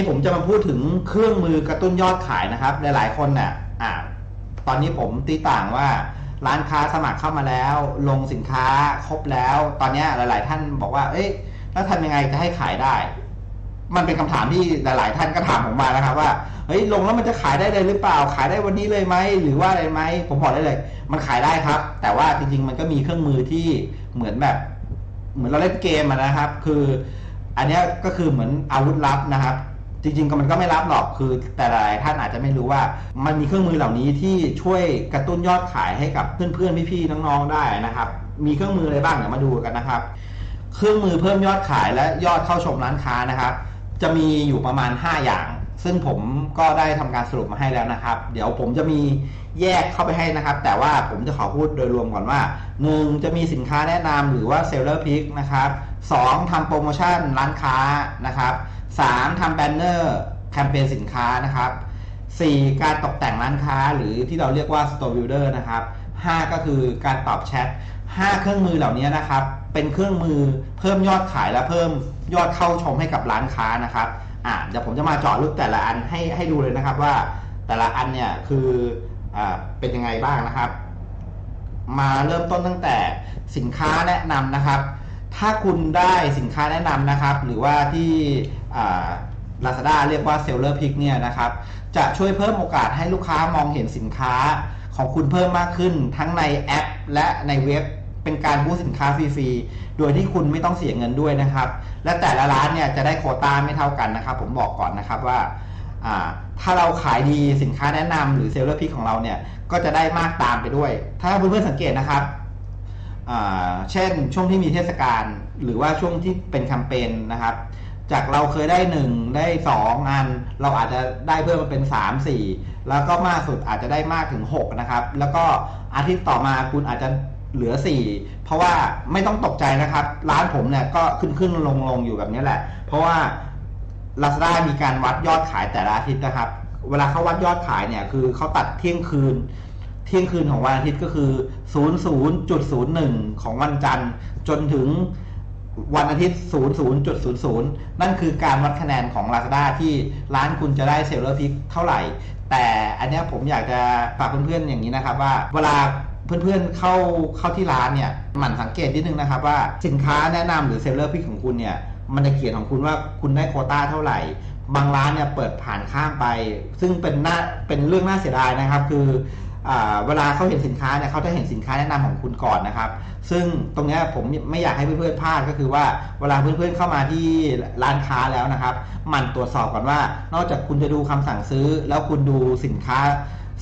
นี้ผมจะมาพูดถึงเครื่องมือกระตุ้นยอดขายนะครับ หลายๆคนน่ะอ่าตอนนี้ผมตีต่างว่าร้านค้าสมัครเข้ามาแล้ว ลงสินค้าครบแล้ว ตอนนี้ยหลาย ๆ ท่านบอกว่า เอ้ยแล้วทำยังไงจะให้ขายได้ มันเป็นคำถามที่หลาย ๆ ท่านก็ถามผมมาแล้วครับ ว่าเฮ้ยลงแล้วมันจะขายได้เลยหรือเปล่า ขายได้วันนี้เลยไหมหรือว่าอะไรไหมผมบอกได้เลย มันขายได้ครับ แต่ว่าจริง ๆ มันก็มีเครื่องมือที่เหมือนแบบ เหมือนเราเล่นเกมนะครับ คือ อันนี้ก็คือเหมือนอาวุธลับนะครับ จริงๆก็มันก็ไม่รับหรอกคือแต่หลายท่านอาจจะไม่รู้ว่า มันมีเครื่องมือเหล่านี้ที่ช่วยกระตุ้นยอดขายให้กับเพื่อนๆพี่ๆน้องๆได้นะครับ มีเครื่องมืออะไรบ้างเดี๋ยวมาดูกันนะครับ เครื่องมือเพิ่มยอดขายและยอดเข้าชมร้านค้านะครับ จะมีอยู่ประมาณ 5 อย่าง ซึ่งผมก็ได้ทำการสรุปมาให้แล้วนะครับ เดี๋ยวผมจะมีแยกเข้าไปให้นะครับ แต่ว่าผมจะขอพูดโดยรวมก่อนว่า 1. จะมีสินค้าแนะนำหรือว่าเซลเลอร์พิกนะครับ 2. ทำโปรโมชั่นร้านค้านะครับ 3. ทำแบนเนอร์แคมเปญสินค้านะครับ 4. การตกแต่งร้านค้าหรือที่เราเรียกว่า Store Builder นะครับ 5 ก็คือการตอบแชท 5 เครื่องมือเหล่านี้นะครับ เป็นเครื่องมือเพิ่มยอดขายและเพิ่มยอดเข้าชมให้กับร้านค้านะครับอ่าเดี๋ยวผมจะมาเจาะลึกแต่ละอันให้ให้ดูเลยนะครับว่าแต่ละอันเนี่ยคืออ่าเป็นยังไงบ้างนะครับ มาเริ่มต้นตั้งแต่สินค้าแนะนำนะครับ ถ้าคุณได้สินค้าแนะนำนะครับ หรือว่าที่ ลาซาด้าเรียกว่าเซลเลอร์พิกเนี่ยนะครับจะช่วยเพิ่มโอกาสให้ลูกค้ามองเห็นสินค้าของคุณเพิ่มมากขึ้น ทั้งในแอป และในเว็บเป็นการบูดสินค้าฟรีๆ โดยที่คุณไม่ต้องเสียเงินด้วยนะครับ และแต่ละร้านเนี่ยจะได้โคต้าไม่เท่ากันนะครับ ผมบอกก่อนนะครับว่า ถ้าเราขายดีสินค้าแนะนำหรือเซลล์พิกของเราเนี่ยก็จะได้มากตามไปด้วย ถ้าเพื่อนๆสังเกตนะครับเช่นช่วงที่มีเทศกาลหรือว่าช่วงที่เป็นแคมเปญนะครับ จากเราเคยได้1ได้2อัน เราอาจจะได้เพิ่มมาเป็น3 4แล้วก็มากสุดอาจจะได้มากถึง6นะครับ แล้วก็อาทิตย์ต่อมาคุณอาจจะเหลือ 4 เพราะว่าไม่ต้องตกใจนะครับ ร้านผมเนี่ยก็ขึ้นขึ้นลงลงอยู่แบบนี้แหละ เพราะว่า Lazada มีการวัดยอดขายแต่ละอาทิตย์นะครับ เวลาเขาวัดยอดขายเนี่ยคือเขาตัดเที่ยงคืน เที่ยงคืนของวันอาทิตย์ก็คือ 00.01 ของวันจันทร์จนถึง วันอาทิตย์ 00.00 นั่นคือการวัดคะแนนของ Lazada ที่ร้านคุณจะได้เซลล์พิกเท่าไหร่ แต่อันนี้ผมอยากจะฝากเพื่อนๆอย่างนี้นะครับว่าเวลาเพื่อนๆเข้าเข้าที่ร้านเนี่ยหมั่นสังเกตนิดนึงนะครับว่าสินค้าแนะนำหรือเซลเลอร์พิกของคุณเนี่ยมันจะเขียนของคุณว่าคุณได้โคต้าเท่าไหร่ บางร้านเนี่ยเปิดผ่านข้ามไป ซึ่งเป็นหน้าเป็นเรื่องน่าเสียดายนะครับ คือ เวลาเขาเห็นสินค้าเนี่ยเขาจะเห็นสินค้าแนะนำของคุณก่อนนะครับ ซึ่งตรงนี้ผมไม่อยากให้เพื่อนๆพลาดก็คือว่าเวลาเพื่อนๆเข้ามาที่ร้านค้าแล้วนะครับ มันตรวจสอบก่อนว่า นอกจากคุณจะดูคำสั่งซื้อ แล้วคุณดูสินค้า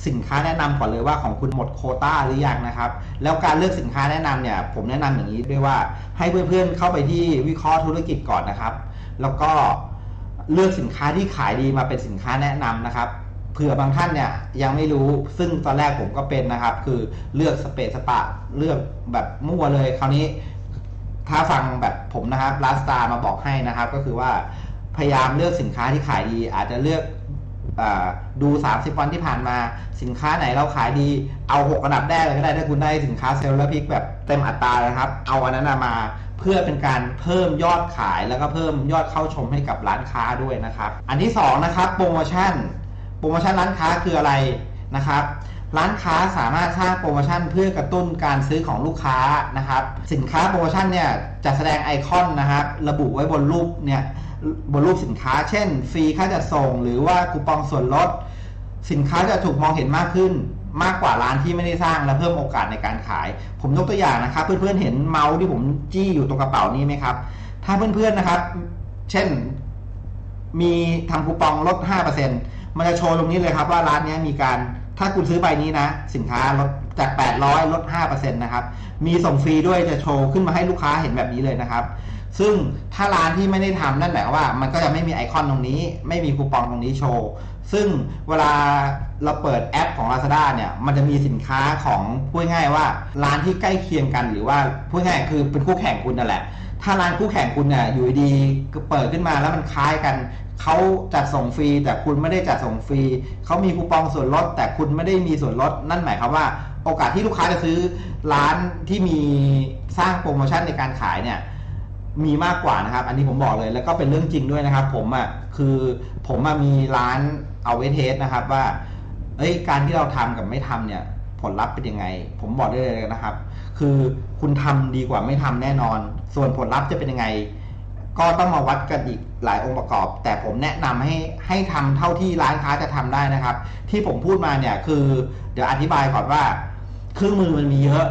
สินค้าแนะนำก่อนเลยว่าของคุณหมดโคต้าหรือยังนะครับ แล้วการเลือกสินค้าแนะนำเนี่ยผมแนะนำอย่างนี้ด้วยว่าให้เพื่อนๆเข้าไปที่วิเคราะห์ธุรกิจก่อนนะครับ แล้วก็เลือกสินค้าที่ขายดีมาเป็นสินค้าแนะนำนะครับ เผื่อบางท่านเนี่ยยังไม่รู้ซึ่งตอนแรกผมก็เป็นนะครับ คือเลือกสเปซสปะเลือกแบบมั่วเลยคราวนี้ ถ้าฟังแบบผมนะครับลาสตามาบอกให้นะครับ ก็คือว่าพยายามเลือกสินค้าที่ขายดี อาจจะเลือกอาดู 30 วันที่ผ่านมา สินค้าไหนเราขายดี เอา 6 อันดับแรกเลยก็ได้ถ้าคุณได้สินค้าเซลล์และพิกแบบเต็มอัตรานะครับ เอาอันนั้นมาเพื่อเป็นการเพิ่มยอดขายแล้วก็เพิ่มยอดเข้าชมให้กับร้านค้าด้วยนะครับ อันที่สองนะครับโปรโมชั่น โปรโมชั่นร้านค้าคืออะไรนะครับ ร้านค้าสามารถสร้างโปรโมชั่นเพื่อกระตุ้นการซื้อของลูกค้านะครับ สินค้าโปรโมชั่นเนี่ยจะแสดงไอคอนนะครับ ระบุไว้บนรูปเนี่ยบนรูปสินค้า เช่น ฟรีค่าจัดส่ง หรือว่าคูปองส่วนลด สินค้าจะถูกมองเห็นมากขึ้นมากกว่าร้านที่ไม่ได้สร้างและเพิ่มโอกาสในการขาย ผมยกตัวอย่างนะครับ เพื่อนๆเห็นเมาส์ที่ผมจี้อยู่ตรงกระเป๋านี้ไหมครับ ถ้าเพื่อนๆนะครับ เช่น มีทำคูปองลด 5% มันจะโชว์ตรงนี้เลยครับว่าร้านนี้มีการถ้าคุณซื้อใบนี้นะ สินค้าลดจาก 800 ลด 5%นะครับ มีส่งฟรีด้วยจะโชว์ขึ้นมาให้ลูกค้าเห็นแบบนี้เลยนะครับ ซึ่งถ้าร้านที่ไม่ได้ทำนั่นหมายว่า มันก็จะไม่มีไอคอนตรงนี้ ไม่มีคูปองตรงนี้โชว์ ซึ่งเวลาเราเปิดแอปของ Lazada เนี่ย มันจะมีสินค้าของพูดง่ายว่าร้านที่ใกล้เคียงกันหรือว่าพูดง่ายคือเป็นคู่แข่งคุณนั่นแหละ ถ้าร้านคู่แข่งคุณเนี่ยอยู่ดีเปิดขึ้นมาแล้วมันคล้ายกันเขาจัดส่งฟรีแต่คุณไม่ได้จัดส่งฟรีเขามีคูปองส่วนลด แต่คุณไม่ได้มีส่วนลดนั่นหมายความว่า โอกาสที่ลูกค้าจะซื้อร้านที่มีสร้างโปรโมชั่นในการขายเนี่ยมีมากกว่านะครับ อันนี้ผมบอกเลยแล้วก็เป็นเรื่องจริงด้วยนะครับ ผมอะคือผมมามีร้านเอาไว้เทสนะครับว่าเอ้ยการที่เราทำกับไม่ทำเนี่ย ผลลัพธ์เป็นยังไง ผมบอกได้เลยนะครับ คือคุณทำดีกว่าไม่ทำแน่นอน ส่วนผลลัพธ์จะเป็นยังไง ก็ต้องมาวัดกันอีกหลายองค์ประกอบ แต่ผมแนะนำให้ให้ทำเท่าที่ร้านค้าจะทำได้นะครับ ที่ผมพูดมาเนี่ยคือ เดี๋ยวอธิบายก่อนว่า เครื่องมือมันมีเยอะ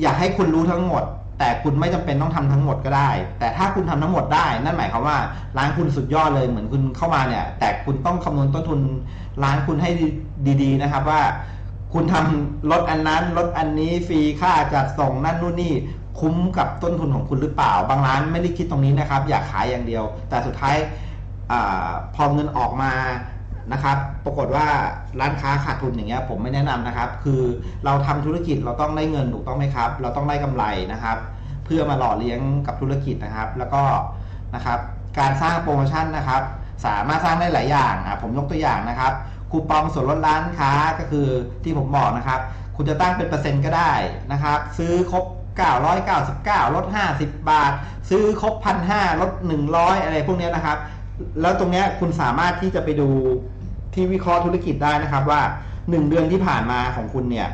อยากให้คุณรู้ทั้งหมด แต่คุณไม่จำเป็นต้องทำทั้งหมดก็ได้ แต่ถ้าคุณทำทั้งหมดได้ นั่นหมายความว่าร้านคุณสุดยอดเลยเหมือนคุณเข้ามาเนี่ย แต่คุณต้องคำนวณต้นทุนร้านคุณให้ดีๆนะครับว่า คุณทำลดอันนั้นลดอันนี้ฟรีค่าจัดส่งนั่นนู่นนี่คุ้มกับต้นทุนของคุณหรือเปล่า บางร้านไม่ได้คิดตรงนี้นะครับ อยากขายอย่างเดียว แต่สุดท้ายอพอเงินออกมานะครับ ปรากฏว่าร้านค้าขาดทุนอย่างเงี้ยผมไม่แนะนำนะครับ คือเราทำธุรกิจเราต้องได้เงินถูกต้องไหมครับ เราต้องได้กำไรนะครับ เพื่อมาหล่อเลี้ยงกับธุรกิจนะครับ แล้วก็นะครับ การสร้างโปรโมชั่นนะครับ สามารถสร้างได้หลายอย่างอะผมยกตัวอย่างนะครับ คูปองส่วนลดร้านค้าก็คือที่ผมบอกนะครับ คุณจะตั้งเป็นเปอร์เซ็นต์ก็ได้นะครับ ซื้อครบ 999 ลด 50 บาท ซื้อครบ 1,500 ลด 100 อะไรพวกนี้นะครับ แล้วตรงเนี้ยคุณสามารถที่จะไปดูที่วิเคราะห์ธุรกิจได้นะครับว่า 1 เดือนที่ผ่านมาของคุณเนี่ย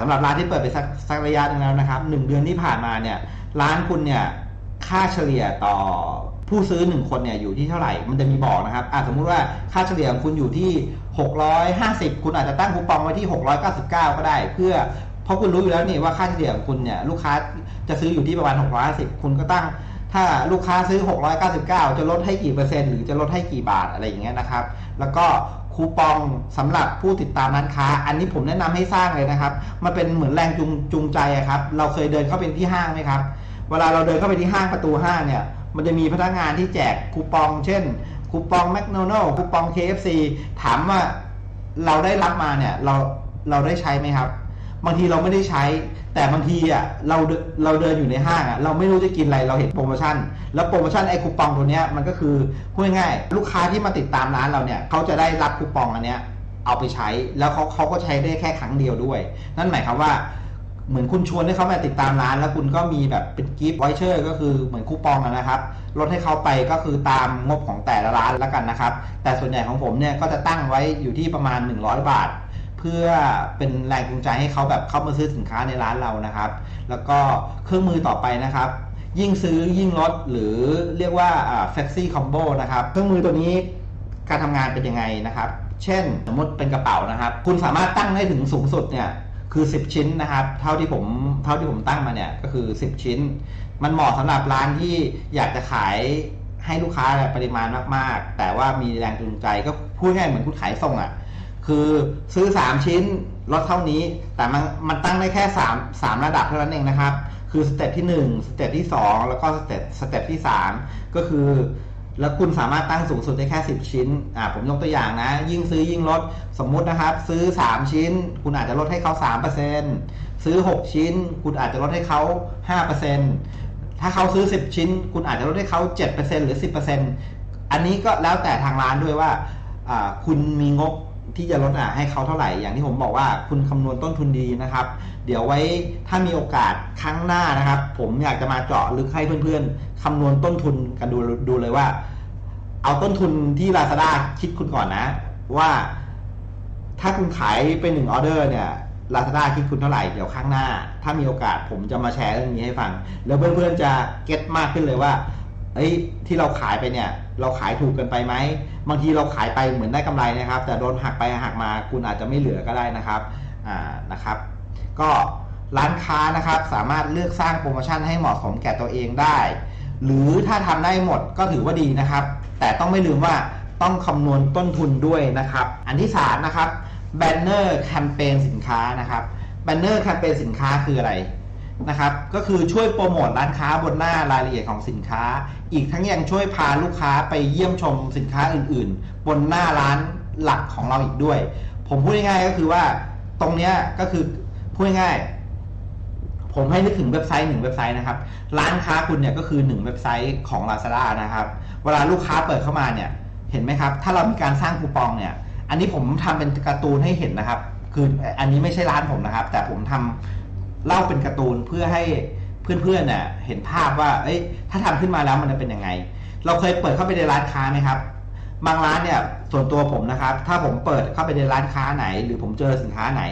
สำหรับร้านที่เปิดไปสักสักระยะหนึงแล้วนะครับ 1 เดือนที่ผ่านมาเนี่ยร้านคุณเนี่ยค่าเฉลี่ยต่อ ผู้ซื้อ 1 คนเนี่ยอยู่ที่เท่าไหร่ มันจะมีบอกนะครับอาสมมุติว่าค่าเฉลี่ยของคุณอยู่ที่ 650 คุณอาจจะตั้งคูปองไว้ที่ 699 ก็ได้ เพื่อเพราะคุณรู้อยู่แล้วนี่ว่าค่าเฉลี่ยของคุณเนี่ยลูกค้าจะซื้ออยู่ที่ประมาณ 650 คุณก็ตั้ง ถ้าลูกค้าซื้อ 699 จะลดให้กี่เปอร์เซ็นต์หรือจะลดให้กี่บาทอะไรอย่างเงี้ยนะครับ แล้วก็คูปองสำหรับผู้ติดตามร้านค้า อันนี้ผมแนะนำให้สร้างเลยนะครับ มันเป็นเหมือนแรงจูงจงใจครับ เราเคยเดินเข้าไปที่ห้างไหมครับ เวลาเราเดินเข้าไปที่ห้างประตูห้างเนี่ย มันจะมีพนักงานที่แจกคูปอง เช่น คูปองแมคโนโนคูปอง KFC ถามว่าเราได้รับมาเนี่ยเราเราได้ใช้ไหมครับ บางทีเราไม่ได้ใช้ แต่บางทีอะเราเดินเราเดินอยู่ในห้างอะเราไม่รู้จะกินอะไรเราเห็นโปรโมชั่น แล้วโปรโมชั่นไอ้คูปองตัวเนี้ยมันก็คือพูดง่ายๆลูกค้าที่มาติดตามร้านเราเนี่ยเขาจะได้รับคูปองอันเนี้ยเอาไปใช้แล้วเขาเขาก็ใช้ได้แค่ครั้งเดียวด้วย นั่นหมายความว่า เหมือนคุณชวนให้เขามาติดตามร้าน แล้วคุณก็มีแบบเป็นกิฟต์ไวเชอร์ก็คือเหมือนคูปองนะครับลดให้เขาไปก็คือตามงบของแต่ละร้านแล้วกันนะครับ แต่ส่วนใหญ่ของผมเนี่ยก็จะตั้งไว้อยู่ที่ประมาณ 100 บาท เพื่อเป็นแรงจูงใจให้เขาแบบเข้ามาซื้อสินค้าในร้านเรานะครับ แล้วก็เครื่องมือต่อไปนะครับ ยิ่งซื้อยิ่งลดหรือเรียกว่าแฟ x ซี่คอมโบนะครับเครื่องมือตัวนี้การทำงานเป็นยังไงนะครับ เช่นสมมติเป็นกระเป๋านะครับ คุณสามารถตั้งได้ถึงสูงสุดเนี่ย คือ 10 ชิ้นนะครับ เท่าที่ผมเท่าที่ผมตั้งมาเนี่ยก็คือ 10 ชิ้น มันเหมาะสำหรับร้านที่อยากจะขายให้ลูกค้าปริมาณมากๆ แต่ว่ามีแรงจูงใจก็พูดง่ายเหมือนคุณขายส่งอะคือซื้อ 3 ชิ้นลดเท่านี้ แต่มันมันตั้งได้แค่ 3 3 ระดับเท่านั้นเองนะครับ คือสเต็ปที่ 1 สเต็ปที่ 2 แล้วก็สเต็ปสเต็ปที่ 3 ก็คือ แล้วคุณสามารถตั้งสูงสุดได้แค่ 10 ชิ้น อ่า ผมยกตัวอย่างนะ ยิ่งซื้อยิ่งลด สมมุตินะครับ ซื้อ 3 ชิ้น คุณอาจจะลดให้เขา 3%ซื้อ 6 ชิ้น คุณอาจจะลดให้เขา 5%ถ้าเขาซื้อ 10 ชิ้น คุณอาจจะลดให้เขา 7%หรือ 10%อันนี้ก็แล้วแต่ทางร้านด้วยว่าอ่าคุณมีงบ ที่จะลดอะให้เขาเท่าไหร่ อย่างที่ผมบอกว่าคุณคำนวณต้นทุนดีนะครับ เดี๋ยวไว้ถ้ามีโอกาสครั้งหน้านะครับ ผมอยากจะมาเจาะลึกให้เพื่อนๆคำนวณต้นทุนกันดูดูเลยว่า เอาต้นทุนที่ Lazada คิดคุณก่อนนะ ว่า ถ้าคุณขายไปหนึ่งออเดอร์เนี่ย Lazada คิดคุณเท่าไหร่ เดี๋ยวข้างหน้า ถ้ามีโอกาสผมจะมาแชร์เรื่องนี้ให้ฟัง แล้วเพื่อนๆจะเก็ตมากขึ้นเลยว่าเอ้ยที่เราขายไปเนี่ย เราขายถูกเกินไปไหมบางทีเราขายไปเหมือนได้กำไรนะครับ แต่โดนหักไปหักมาคุณอาจจะไม่เหลือก็ได้นะครับอ่านะครับ ก็ร้านค้านะครับสามารถเลือกสร้างโปรโมชั่นให้เหมาะสมแก่ตัวเองได้ หรือถ้าทำได้หมดก็ถือว่าดีนะครับ แต่ต้องไม่ลืมว่าต้องคำนวณต้นทุนด้วยนะครับ อันที่สามนะครับแบนเนอร์แคมเปญสินค้านะครับแบนเนอร์แคมเปญสินค้าคืออะไร นะครับ ก็คือช่วยโปรโมทร้านค้าบนหน้ารายละเอียดของสินค้า อีกทั้งยังช่วยพาลูกค้าไปเยี่ยมชมสินค้าอื่น ๆ บนหน้าร้านหลักของเราอีกด้วย ผมพูดง่ายๆก็คือว่าตรงเนี้ยก็คือพูดง่ายๆผมให้นึกถึงเว็บไซต์หนึ่งเว็บไซต์นะครับ ร้านค้าคุณเนี่ยก็คือหนึ่งเว็บไซต์ของ Lazada นะครับ เวลาลูกค้าเปิดเข้ามาเนี่ย เห็นไหมครับ ถ้าเรามีการสร้างคูปองเนี่ย อันนี้ผมทำเป็นการ์ตูนให้เห็นนะครับ คืออันนี้ไม่ใช่ร้านผมนะครับ แต่ผมทำ เล่าเป็นการ์ตูนเพื่อให้เพื่อนๆเนี่ยเห็นภาพว่า เอ้ย ถ้าทำขึ้นมาแล้วมันจะเป็นยังไง เราเคยเปิดเข้าไปในร้านค้าไหมครับ บางร้านเนี่ยส่วนตัวผมนะครับ ถ้าผมเปิดเข้าไปในร้านค้าไหน หรือผมเจอสินค้าไหน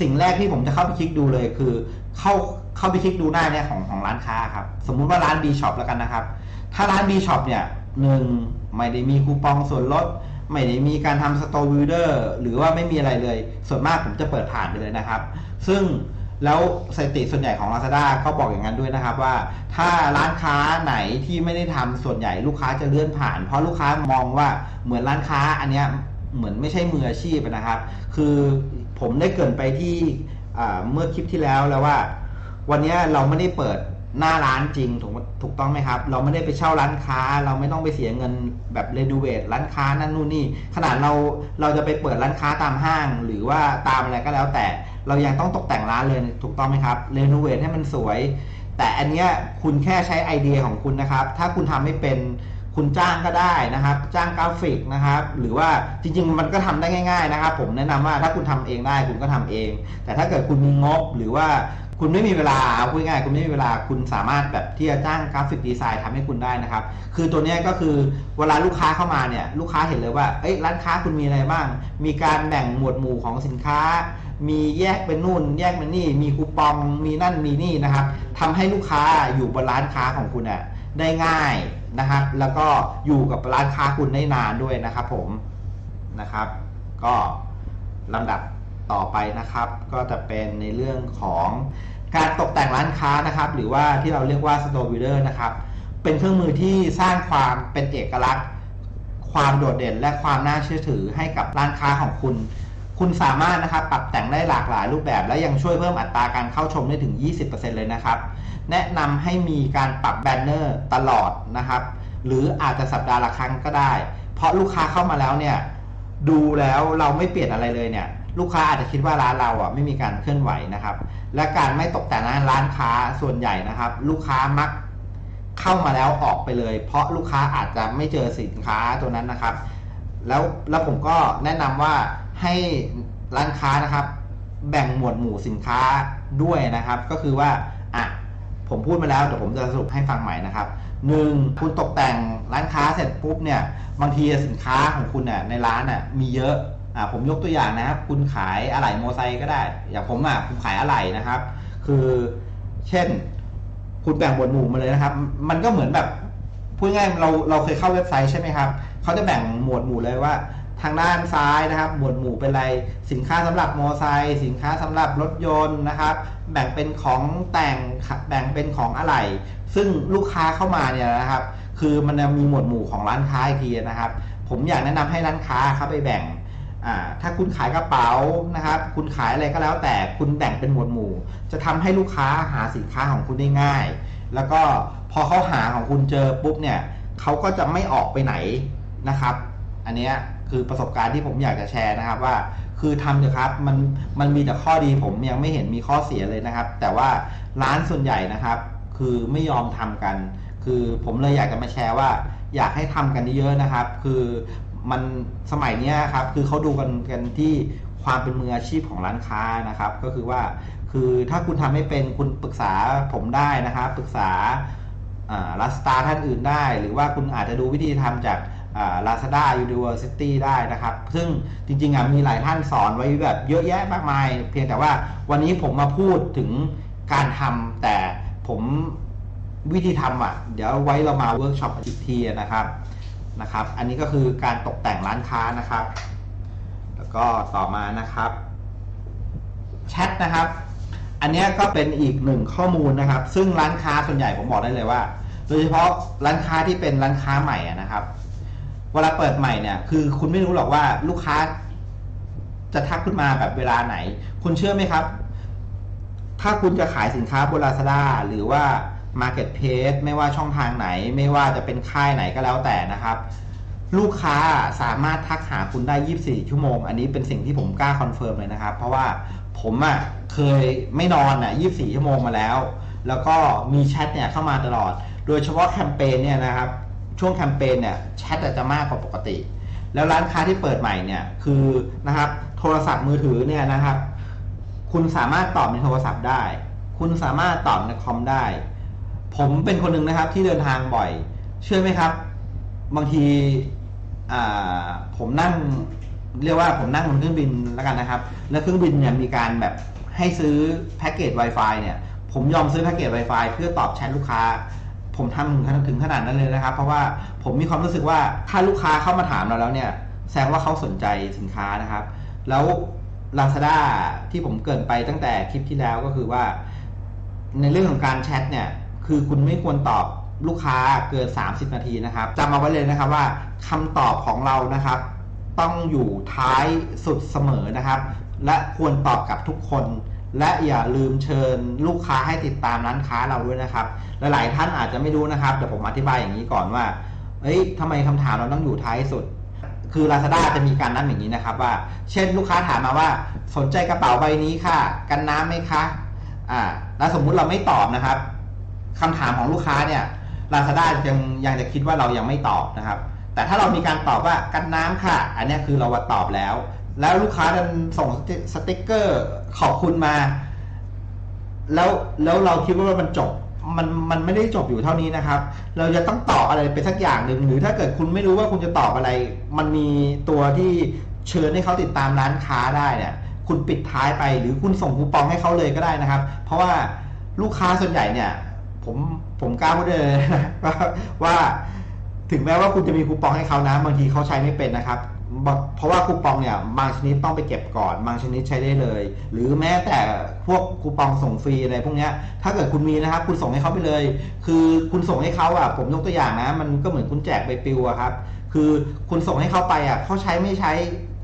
สิ่งแรกที่ผมจะเข้าไปคลิกดูเลยคือเข้าเข้าไปคลิกดูหน้าเนี่ยของของร้านค้าครับ สมมุติว่าร้าน B Shop แล้วกันนะครับ ถ้าร้าน B Shop เนี่ยหนึ่งไม่ได้มีคูปองส่วนลดไม่ได้มีการทำสโตร์วิวเดอร์หรือว่าไม่มีอะไรเลย ส่วนมากผมจะเปิดผ่านไปเลยนะครับ ซึ่ง แล้วสถิติส่วนใหญ่ของ Lazada ก็บอกอย่างนั้นด้วยนะครับว่า ถ้าร้านค้าไหนที่ไม่ได้ทำส่วนใหญ่ลูกค้าจะเลื่อนผ่าน เพราะลูกค้ามองว่าเหมือนร้านค้าอันเนี้ยเหมือนไม่ใช่มืออาชีพนะครับ คือผมได้เกินไปที่เมื่อคลิปที่แล้วแล้วว่า วันนี้เราไม่ได้เปิดหน้าร้านจริงถูกถูกต้องไหมครับ เราไม่ได้ไปเช่าร้านค้า เราไม่ต้องไปเสียเงินแบบเรดูเวทร้านค้านั่นนู่นนี่ ขนาดเราเราจะไปเปิดร้านค้าตามห้าง หรือว่าตามอะไรก็แล้วแต่ เรายังต้องตกแต่งร้านเลยถูกต้องไหมครับเรโนเวทให้มันสวย แต่อันเนี้ยคุณแค่ใช้ไอเดียของคุณนะครับ ถ้าคุณทำไม่เป็นคุณจ้างก็ได้นะครับ จ้างกราฟิกนะครับ หรือว่าจริง ๆ มันก็ทำได้ง่าย ๆ นะครับ ผมแนะนำว่าถ้าคุณทำเองได้คุณก็ทำเอง แต่ถ้าเกิดคุณมีงบหรือว่าคุณไม่มีเวลาเอาพูดง่ายคุณไม่มีเวลาคุณสามารถแบบที่จะจ้างกราฟิกดีไซน์ทำให้คุณได้นะครับ คือตัวนี้ก็คือเวลาลูกค้าเข้ามาเนี่ยลูกค้าเห็นเลยว่าเอ้ยร้านค้าคุณมีอะไรบ้าง มีการแบ่งหมวดหมู่ของสินค้า มีแยกเป็นนู่น แยกเป็นนี่ มีคูปอง มีนั่นมีนี่นะครับทำให้ลูกค้าอยู่บนร้านค้าของคุณอะได้ง่ายนะครับ แล้วก็อยู่กับร้านค้าคุณได้นานด้วยนะครับ ผมนะครับ ก็ลำดับต่อไปนะครับ ก็จะเป็นในเรื่องของการตกแต่งร้านค้านะครับ หรือว่าที่เราเรียกว่า Store Builder นะครับ เป็นเครื่องมือที่สร้างความเป็นเอกลักษณ์ ความโดดเด่นและความน่าเชื่อถือให้กับร้านค้าของคุณ คุณสามารถนะครับปรับแต่งได้หลากหลายรูปแบบ และยังช่วยเพิ่มอัตราการเข้าชมได้ถึง 20%เลยนะครับ แนะนำให้มีการปรับแบนเนอร์ตลอดนะครับ หรืออาจจะสัปดาห์ละครั้งก็ได้ เพราะลูกค้าเข้ามาแล้วเนี่ยดูแล้วเราไม่เปลี่ยนอะไรเลยเนี่ยลูกค้าอาจจะคิดว่าร้านเราอะไม่มีการเคลื่อนไหวนะครับ และการไม่ตกแต่งร้านค้าส่วนใหญ่นะครับ ลูกค้ามักเข้ามาแล้วออกไปเลย เพราะลูกค้าอาจจะไม่เจอสินค้าตัวนั้นนะครับ แล้วแล้วผมก็แนะนำว่า ให้ร้านค้านะครับ แบ่งหมวดหมู่สินค้าด้วยนะครับ ก็คือว่าอะผมพูดมาแล้วเดี๋ยวผมจะสรุปให้ฟังใหม่นะครับหนึ่งคุณตกแต่งร้านค้าเสร็จปุ๊บเนี่ยบางทีสินค้าของคุณเนี่ยในร้านน่ะมีเยอะอะผมยกตัวอย่างนะครับ คุณขายอะไหล่มอเตอร์ไซค์ก็ได้ อย่างผมอะผมขายอะไหล่นะครับ คือเช่น คุณแบ่งหมวดหมู่มาเลยนะครับ มันก็เหมือนแบบพูดง่ายเราเราเคยเข้าเว็บไซต์ใช่ไหมครับเขาจะแบ่งหมวดหมู่เลยว่า ทางด้านซ้ายนะครับหมวดหมู่เป็นอะไรสินค้าสำหรับมอไซค์สินค้าสำหรับรถยนต์นะครับ แบ่งเป็นของแต่งแบ่งเป็นของอะไหล่ซึ่งลูกค้าเข้ามาเนี่ยนะครับ คือมันมีหมวดหมู่ของร้านค้าอีกทีนะครับ ผมอยากแนะนำให้ร้านค้าเข้าไปแบ่งถ้าคุณขายกระเป๋านะครับ คุณขายอะไรก็แล้วแต่คุณแบ่งเป็นหมวดหมู่ จะทำให้ลูกค้าหาสินค้าของคุณได้ง่าย แล้วก็พอเขาหาของคุณเจอปุ๊บเนี่ยเขาก็จะไม่ออกไปไหนนะครับ อันนี้คือประสบการณ์ที่ผมอยากจะแชร์นะครับว่าคือทำเถอะครับมันมันมีแต่ข้อดีผมยังไม่เห็นมีข้อเสียเลยนะครับ แต่ว่าร้านส่วนใหญ่นะครับ คือไม่ยอมทำกัน คือผมเลยอยากจะมาแชร์ว่า อยากให้ทำกันเยอะๆนะครับ คือมันสมัยนี้ครับคือเขาดูกันกันที่ความเป็นมืออาชีพของร้านค้านะครับ ก็คือว่าคือถ้าคุณทำไม่เป็นคุณปรึกษาผมได้นะครับ ปรึกษาลัสตาท่านอื่นได้ หรือว่าคุณอาจจะดูวิธีทำจาก ลาซาด้ายูนิเวอร์ซิตี้ได้นะครับ ซึ่งจริงๆอะมีหลายท่านสอนไว้แบบเยอะแยะมากมาย เพียงแต่ว่าวันนี้ผมมาพูดถึงการทำแต่ผมวิธีทำอะ เดี๋ยวไว้เรามาเวิร์กช็อปอีกทีนะครับนะครับ อันนี้ก็คือการตกแต่งร้านค้านะครับ แล้วก็ต่อมานะครับแชทนะครับ อันนี้ก็เป็นอีกหนึ่งข้อมูลนะครับ ซึ่งร้านค้าส่วนใหญ่ผมบอกได้เลยว่า โดยเฉพาะร้านค้าที่เป็นร้านค้าใหม่นะครับ เวลาเปิดใหม่เนี่ย คือคุณไม่รู้หรอกว่าลูกค้า จะทักขึ้นมาแบบเวลาไหน คุณเชื่อไหมครับ ถ้าคุณจะขายสินค้าบน Lazada หรือว่า Marketplace ไม่ว่าช่องทางไหน ไม่ว่าจะเป็นค่ายไหนก็แล้วแต่นะครับ ลูกค้าสามารถทักหาคุณได้ 24 ชั่วโมง อันนี้เป็นสิ่งที่ผมกล้าคอนเฟิร์มเลยนะครับ เพราะว่าผมอะ่ะเคยไม่นอนอะ 24 ชั่วโมงมาแล้ว แล้วก็มีแชทเนี่ยเข้ามาตลอด โดยเฉพาะแคมเปญเนี่ยนะครับ ช่วงแคมเปญเนี่ยแชทอาจจะมากกว่าปกติ แล้วร้านค้าที่เปิดใหม่เนี่ยคือนะครับโทรศัพท์มือถือเนี่ยนะครับ คุณสามารถตอบในโทรศัพท์ได้ คุณสามารถตอบในคอมได้ ผมเป็นคนหนึ่งนะครับที่เดินทางบ่อย เชื่อไหมครับ บางทีอ่าผมนั่งเรียกว่าผมนั่งบนเครื่องบินแล้วกันนะครับ แล้วเครื่องบินเนี่ยมีการแบบให้ซื้อแพ็กเกจ Wi-Fi เนี่ยผมยอมซื้อแพ็กเกจ Wi-Fi เพื่อตอบแชทลูกค้า ผมทำถึงขนาดถึงขนาดนั้นเลยนะครับ เพราะว่าผมมีความรู้สึกว่าถ้าลูกค้าเข้ามาถามเราแล้วเนี่ย แสดงว่าเขาสนใจสินค้านะครับ แล้ว Lazada ที่ผมเกินไปตั้งแต่คลิปที่แล้วก็คือว่า ในเรื่องของการแชทเนี่ย คือคุณไม่ควรตอบลูกค้าเกิน 30 นาทีนะครับจำเอาไว้เลยนะครับว่าคำตอบของเรานะครับ ต้องอยู่ท้ายสุดเสมอนะครับ และควรตอบกับทุกคน และอย่าลืมเชิญลูกค้าให้ติดตามร้านค้าเราด้วยนะครับ หลายๆท่านอาจจะไม่รู้นะครับเดี๋ยวผมอธิบายอย่างนี้ก่อนว่า เอ้ยทำไมคำถามเราต้องอยู่ท้ายสุด คือ Lazada จะมีการนัดอย่างนี้นะครับว่า เช่นลูกค้าถามมาว่า สนใจกระเป๋าใบนี้ค่ะ กันน้ำไหมคะ อ่า แล้วสมมุติเราไม่ตอบนะครับคำถามของลูกค้าเนี่ย Lazada ยังยังจะคิดว่าเรายังไม่ตอบนะครับ แต่ถ้าเรามีการตอบว่ากันน้ำค่ะ อันนี้คือเราตอบแล้ว แล้วลูกค้าดันส่งสติสติกเกอร์ขอบคุณมา แล้วแล้วเราคิดว่ามันจบมันมันไม่ได้จบอยู่เท่านี้นะครับ เราจะต้องตอบอะไรไปสักอย่างหนึ่งหรือถ้าเกิดคุณไม่รู้ว่าคุณจะตอบอะไร มันมีตัวที่เชิญให้เขาติดตามร้านค้าได้เนี่ยคุณปิดท้ายไปหรือคุณส่งคูปองให้เขาเลยก็ได้นะครับ เพราะว่าลูกค้าส่วนใหญ่เนี่ยผมผมกล้าพูดเลยนะว่าว่าถึงแม้ว่าคุณจะมีคูปองให้เขานะบางทีเขาใช้ไม่เป็นนะครับ เพราะว่าคูปองเนี่ยบางชนิดต้องไปเก็บก่อนบางชนิดใช้ได้เลย หรือแม้แต่พวกคูปองส่งฟรีอะไรพวกเนี้ยถ้าเกิดคุณมีนะครับ คุณส่งให้เขาไปเลย คือคุณส่งให้เขาอะผมยกตัวอย่างนะ มันก็เหมือนคุณแจกใบปลิวอะครับ คือคุณส่งให้เขาไปอะเขาใช้ไม่ใช้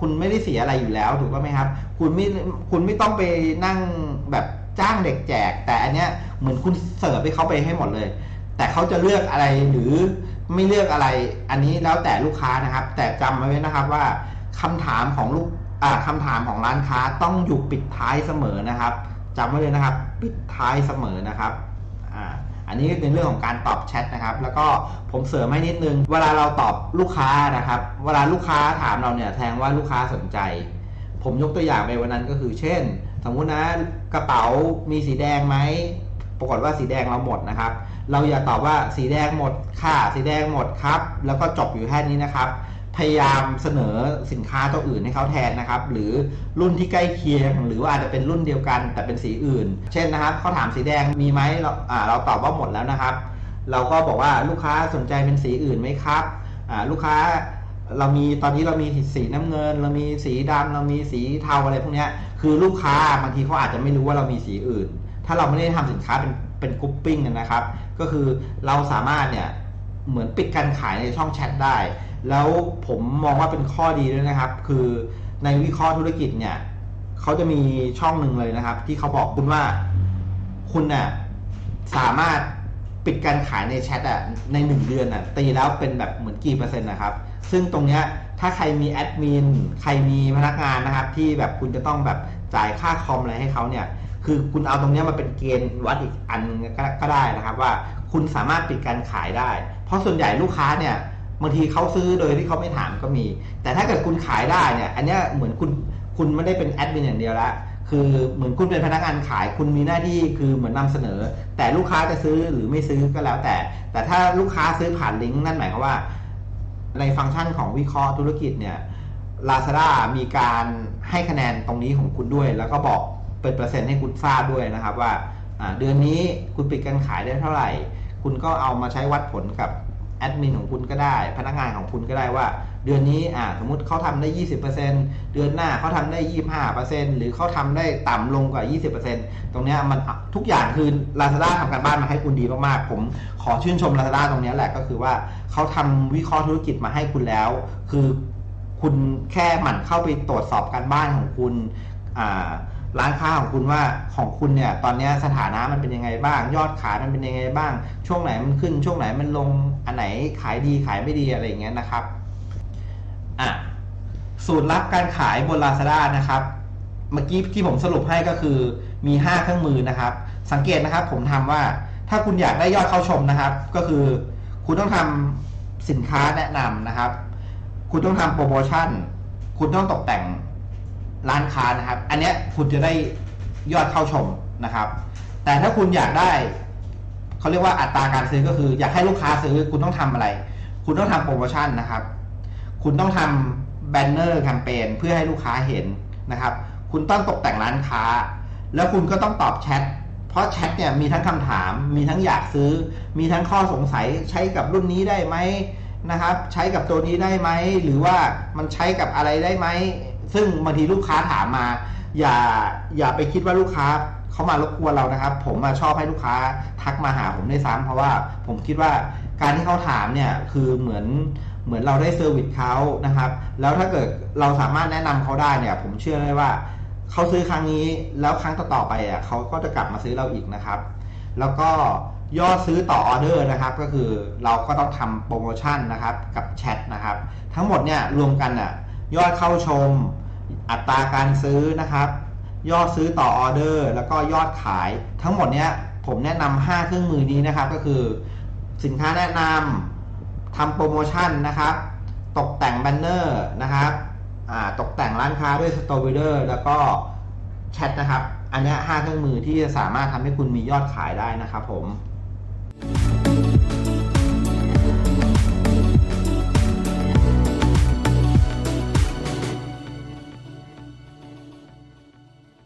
คุณไม่ได้เสียอะไรอยู่แล้วถูกต้องไหมครับ คุณไม่คุณไม่ต้องไปนั่งแบบจ้างเด็กแจก แต่อันเนี้ยเหมือนคุณเสิร์ฟให้เขาไปให้หมดเลย แต่เขาจะเลือกอะไรหรือ ไม่เลือกอะไรอันนี้แล้วแต่ลูกค้านะครับ แต่จำไว้นะครับว่าคำถามของลูกอ่าคำถามของร้านค้าต้องอยู่ปิดท้ายเสมอนะครับจำไว้เลยนะครับ ปิดท้ายเสมอนะครับอ่าอันนี้เป็นเรื่องของการตอบแชทนะครับ แล้วก็ผมเสริมให้นิดนึง เวลาเราตอบลูกค้านะครับ เวลาลูกค้าถามเราเนี่ยแทงว่าลูกค้าสนใจ ผมยกตัวอย่างไปวันนั้นก็คือ เช่น สมมุตินะกระเป๋ามีสีแดงไหม ปรากฏว่าสีแดงเราหมดนะครับ เราอย่าตอบว่าสีแดงหมดค่ะสีแดงหมดครับ แล้วก็จบอยู่แค่นี้นะครับ พยายามเสนอสินค้าตัวอื่นให้เขาแทนนะครับ หรือรุ่นที่ใกล้เคียง หรือว่าอาจจะเป็นรุ่นเดียวกันแต่เป็นสีอื่น เช่นนะครับเขาถามสีแดงมีไหมเราอ่าเราตอบว่าหมดแล้วนะครับ เราก็บอกว่าลูกค้าสนใจเป็นสีอื่นไหมครับอ่าลูกค้าเรามีตอนนี้เรามีสีน้ำเงิน เรามีสีดำเรามีสีเทาอะไรพวกนี้คือลูกค้าบางทีเขาอาจจะไม่รู้ว่าเรามีสีอื่น ถ้าเราไม่ได้ทำสินค้าเป็นเป็นกรุ๊ปปิ้งนนะครับ ก็คือเราสามารถเนี่ยเหมือนปิดการขายในช่องแชทได้ แล้วผมมองว่าเป็นข้อดีด้วยนะครับ คือในวิเคราะห์ธุรกิจเนี่ยเขาจะมีช่องหนึ่งเลยนะครับ ที่เขาบอกคุณว่าคุณน่ะสามารถปิดการขายในแชทอะในหนึ่งเดือนอะตีแล้วเป็นแบบเหมือนกี่เปอร์เซ็นต์นะครับ ซึ่งตรงเนี้ยถ้าใครมีแอดมินใครมีพนักงานนะครับ ที่แบบคุณจะต้องแบบจ่ายค่าคอมอะไรให้เขาเนี่ย คือคุณเอาตรงนี้มาเป็นเกณฑ์วัดอีกอันก็ได้นะครับว่าคุณสามารถปิดการขายได้ เพราะส่วนใหญ่ลูกค้าเนี่ยบางทีเขาซื้อโดยที่เขาไม่ถามก็มี แต่ถ้าเกิดคุณขายได้เนี่ย อันนี้เหมือนคุณคุณไม่ได้เป็นแอดมินอย่างเดียวละคือเหมือนคุณเป็นพนักงานขาย คุณมีหน้าที่คือเหมือนนำเสนอ แต่ลูกค้าจะซื้อหรือไม่ซื้อก็แล้วแต่ แต่ถ้าลูกค้าซื้อผ่านลิงก์นั่นหมายความว่า ในฟังก์ชันของวิเคราะห์ธุรกิจเนี่ย Lazada มีการให้คะแนนตรงนี้ของคุณด้วย แล้วก็บอก เป็นเปอร์เซ็นต์ให้คุณทราบด้วยนะครับว่าเดือนนี้คุณปิดการขายได้เท่าไหร่ คุณก็เอามาใช้วัดผลกับแอดมินของคุณก็ได้ พนักงานของคุณก็ได้ว่า เดือนนี้สมมติเขาทำได้ 20%เดือนหน้าเขาทำได้ 25%หรือเขาทำได้ต่ำลงกว่า 20%ตรงเนี้มันทุกอย่างคือ Lazada ทำการบ้านมาให้คุณดีมากๆ ผมขอชื่นชม Lazada ตรงนี้แหละก็คือว่าเขาทำวิเคราะห์ธุรกิจมาให้คุณแล้ว คือคุณแค่หมั่นเข้าไปตรวจสอบการบ้านของคุณอ่า ร้านค้าของคุณว่าของคุณเนี่ยตอนนี้สถานะมันเป็นยังไงบ้าง ยอดขายมันเป็นยังไงบ้าง ช่วงไหนมันขึ้น ช่วงไหนมันลงอันไหนขายดีขายไม่ดีอะไรอย่างเงี้ยนะครับอะสูตรลับการขายบน Lazada นะครับ เมื่อกี้ที่ผมสรุปให้ก็คือมี 5 เครื่องมือนะครับ สังเกตนะครับผมทำว่าถ้าคุณอยากได้ยอดเข้าชมนะครับ ก็คือคุณต้องทำสินค้าแนะนำนะครับ คุณต้องทำโปรโมชั่น คุณต้องตกแต่ง ร้านค้านะครับ อันเนี้ยคุณจะได้ยอดเข้าชมนะครับ แต่ถ้าคุณอยากได้เขาเรียกว่าอัตราการซื้อก็คือ อยากให้ลูกค้าซื้อคุณต้องทำอะไร คุณต้องทำโปรโมชั่นนะครับ คุณต้องทำแบนเนอร์แคมเปญเพื่อให้ลูกค้าเห็นนะครับ คุณต้องตกแต่งร้านค้า แล้วคุณก็ต้องตอบแชทเพราะแชทเนี่ยมีทั้งคำถาม มีทั้งอยากซื้อ มีทั้งข้อสงสัยใช้กับรุ่นนี้ได้ไหมนะครับ ใช้กับตัวนี้ได้ไหมหรือว่ามันใช้กับอะไรได้ไหม ซึ่งบางทีลูกค้าถามมา อย่าอย่าไปคิดว่าลูกค้าเขามารบกวนเรานะครับ ผมมาชอบให้ลูกค้าทักมาหาผมได้วยซ้ำเพราะว่าผมคิดว่าการที่เขาถามเนี่ยคือเหมือนเหมือนเราได้เซอร์วิสเขานะครับ แล้วถ้าเกิดเราสามารถแนะนำเขาได้เนี่ย ผมเชื่อเลยว่าเขาซื้อครั้งนี้แล้วครั้งต่อๆไปอะเขาก็จะกลับมาซื้อเราอีกนะครับ แล้วก็ยอดซื้อต่อออเดอร์นะครับ ก็คือเราก็ต้องทำโปรโมชั่นนะครับกับแชทนะครับ ทั้งหมดเนี่ยรวมกันอะ ยอดเข้าชม อัตราการซื้อนะครับ ยอดซื้อต่อออเดอร์ แล้วก็ยอดขาย ทั้งหมดเนี้ยผมแนะนำ5เครื่องมือนี้นะครับ ก็คือสินค้าแนะนำทำโปรโมชั่นนะครับ ตกแต่งแบนเนอร์นะครับตกแต่งร้านค้าด้วยสโตร์เดอร์แล้วก็แชทนะครับ อันเนี้ย5เครื่องมือที่จะสามารถทำให้คุณมียอดขายได้นะครับผม